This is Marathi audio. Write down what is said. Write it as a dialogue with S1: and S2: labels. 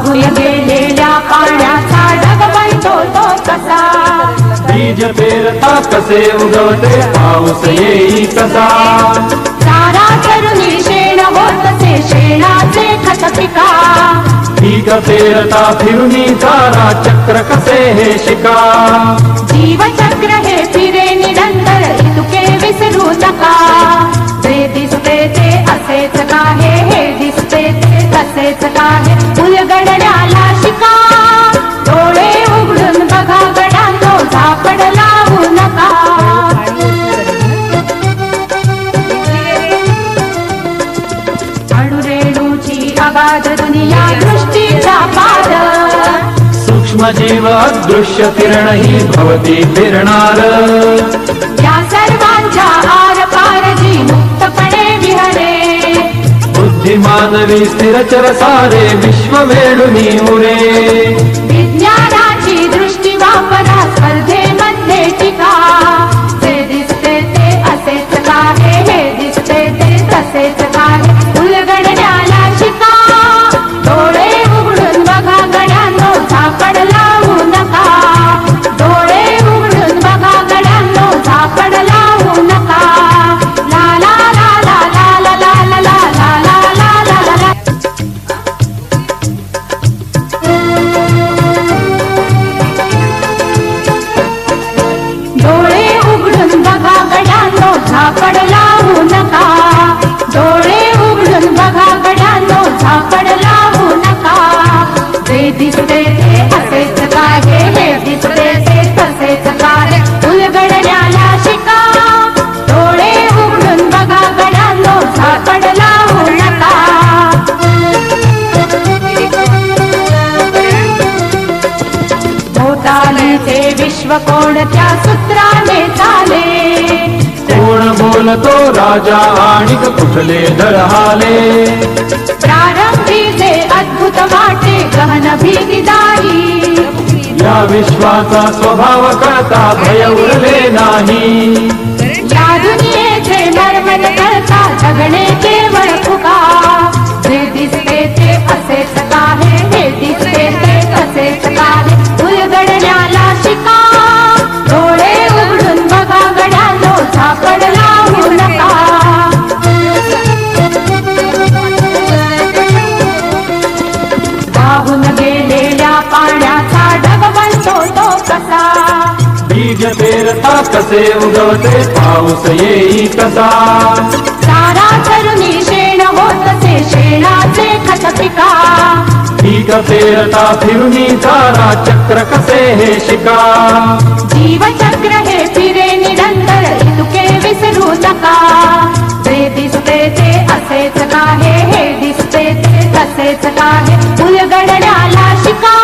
S1: बाहुय गेलेल्या पाण्याचा ढग बनतो तो कसा?
S2: बीज पेरता कसे उगवते पाऊस येई कसा?
S1: सारा करुणी शेण होतसे शेणाचे खत पिका.
S2: पीक पेरता फिरुनी चारा चक्र कसे हे शिका?
S1: जीवचक्र हे फिरे निरंतर इतुके विसरू नका. अगाध दुनिया दृष्टीचा पाद
S2: सूक्ष्म जीव अदृश्य किरण ही भवती फिरणार.
S1: या सर्वांच्या आर पार जी मुक्तपणे विहरे.
S2: बुद्धिमानवी स्थिरचर सारे विश्व वेडुनी उरे.
S1: विश्व कोणत्या सूत्राने चाले
S2: कोण बोलतो राजा आणि कुठले दळहाले?
S1: प्रारंभी जे अद्भुत वाटे गहन भीतीदारी
S2: या विश्वाचा स्वभाव कळता भय उरले नाही.
S1: या दुनियेचे मर्मन कळता जगणे केवळ
S2: सूर्य पेरता कसे उगवते पाऊस येई कसा।
S1: सारा तरुणी शेण होत ते शेणाचे खत पिका
S2: पीक पेरता फिरुनी सारा चक्र कसे हे शिका।
S1: जीवचक्र हे फिरे निरंतर तुके विसरू नका। जे दिसते ते असेच काहे हे दिसते ते तसेच काहे उलगडण्याला शिका।